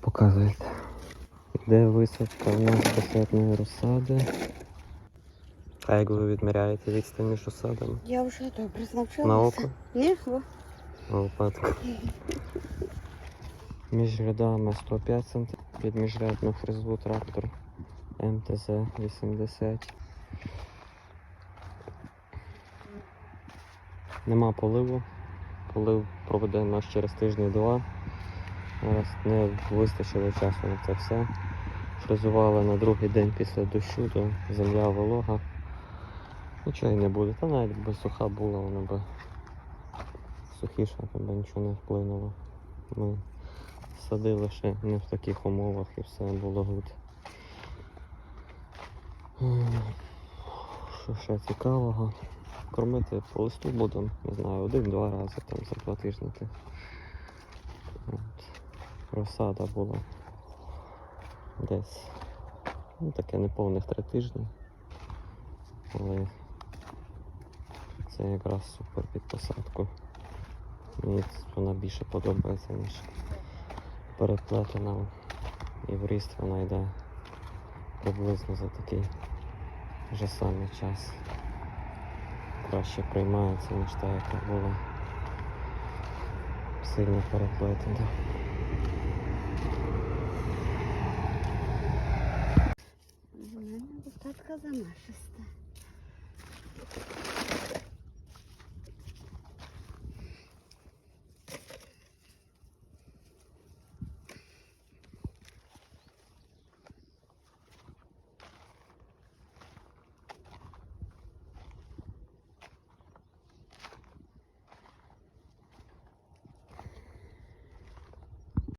Показуєте. Де висадка у нас касетної розсади. А як ви відміряєте відстань між розсадами? Я вже добре навчилася. На око? Ні, о. На лопатку. Між рядами 105 см, під міжрядну фрезу трактор МТЗ 80. Нема поливу. Полив проведемо аж через тижні-два. Зараз не вистачило часу на це все. Фрезували на другий день після дощу, то земля волога. Нічого й не буде. Та навіть якби суха була, вона би сухіша, тебе нічого не вплинуло. Ми садили ще не в таких умовах і все було гуд. Що ще цікавого? Кормити по листу будемо, не знаю, один-два рази там за два тижні. От. Розсада була десь ну, таке неповних три тижні. Але це якраз супер під посадку. Мені вона більше подобається, ніж переплетена. І в ріст вона йде приблизно за такий вже самий час. Краще приймається, ніж та, яка була сильно переплетена. Достатка замашиста.